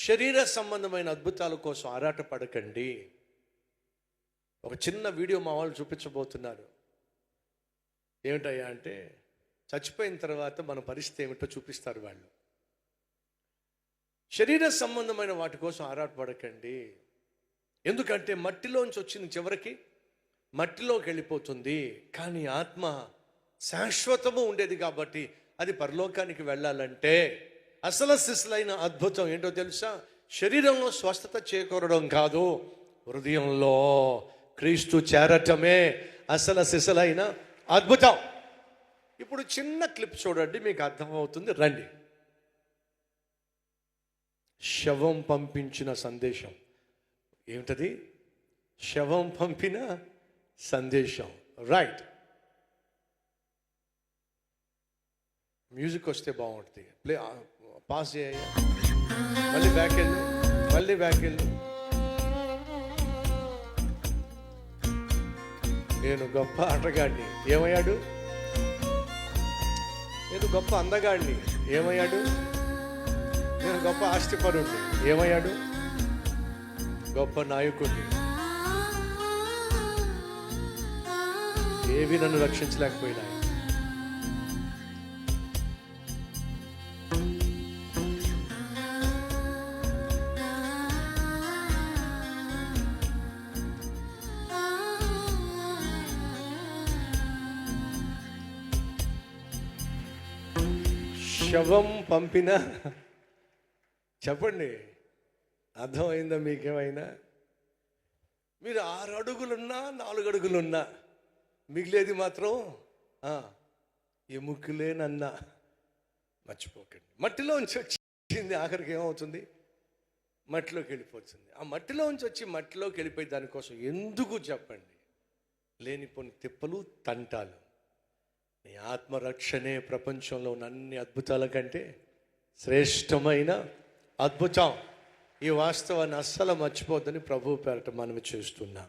శరీర సంబంధమైన అద్భుతాల కోసం ఆరాట పడకండి ఒక చిన్న వీడియో మా వాళ్ళు చూపించబోతున్నారు. ఏమిటయ్యా అంటే చచ్చిపోయిన తర్వాత మన పరిస్థితి ఏమిటో చూపిస్తారు వాళ్ళు. శరీర సంబంధమైన వాటి కోసం ఆరాటపడకండి. ఎందుకంటే మట్టిలోంచి వచ్చిన చివరికి మట్టిలోకి వెళ్ళిపోతుంది. కానీ ఆత్మ శాశ్వతము ఉండేది కాబట్టి అది పరలోకానికి వెళ్ళాలంటే అసలు సిసలైన అద్భుతం ఏంటో తెలుసా? శరీరంలో స్వస్థత చేకూరడం కాదు హృదయంలో. క్రీస్తు చేరటమే అసలు సిసలైన అద్భుతం. ఇప్పుడు చిన్న క్లిప్ చూడండి మీకు అర్థమవుతుంది. రండి. శవం పంపించిన సందేశం. ఏమిటది? శవం పంపిన సందేశం. రైట్. మ్యూజిక్ వస్తే బాగుంటుంది. ప్లే పాస్ చేయ మళ్ళీ బ్యాక్ వెళ్ళు. మళ్ళీ బ్యాక్ వెళ్ళు. నేను గొప్ప ఆటగాడిని. ఏమయ్యాడు? నేను గొప్ప అందగాడిని. ఏమయ్యాడు? నేను గొప్ప ఆస్తిపరుణ్ణి. ఏమయ్యాడు? గొప్ప నాయకుడిని ఏవి నన్ను రక్షించలేకపోయినాయి. శవం పంపిన? చెప్పండి. అర్థమైందా మీకేమైనా? మీరు ఆరు అడుగులున్నా నాలుగు అడుగులున్నా మిగిలేది మాత్రం ఆ, ఎముకలేనన్నా. మర్చిపోకండి. మట్టిలోంచి వచ్చింది ఆఖరికి ఏమవుతుంది? మట్టిలోకి వెళ్ళిపోతుంది. ఆ మట్టిలోంచి వచ్చి మట్టిలోకి వెళ్ళిపోయి దానికోసం ఎందుకు చెప్పండి? లేనిపోని తిప్పలు తంటాలు. నీ ఆత్మరక్షణే ప్రపంచంలో ఉన్న అన్ని అద్భుతాల కంటే శ్రేష్టమైన అద్భుతం. ఈ వాస్తవాన్ని అస్సలు మర్చిపోద్దని ప్రభు పేరట మనం చేస్తున్నాం.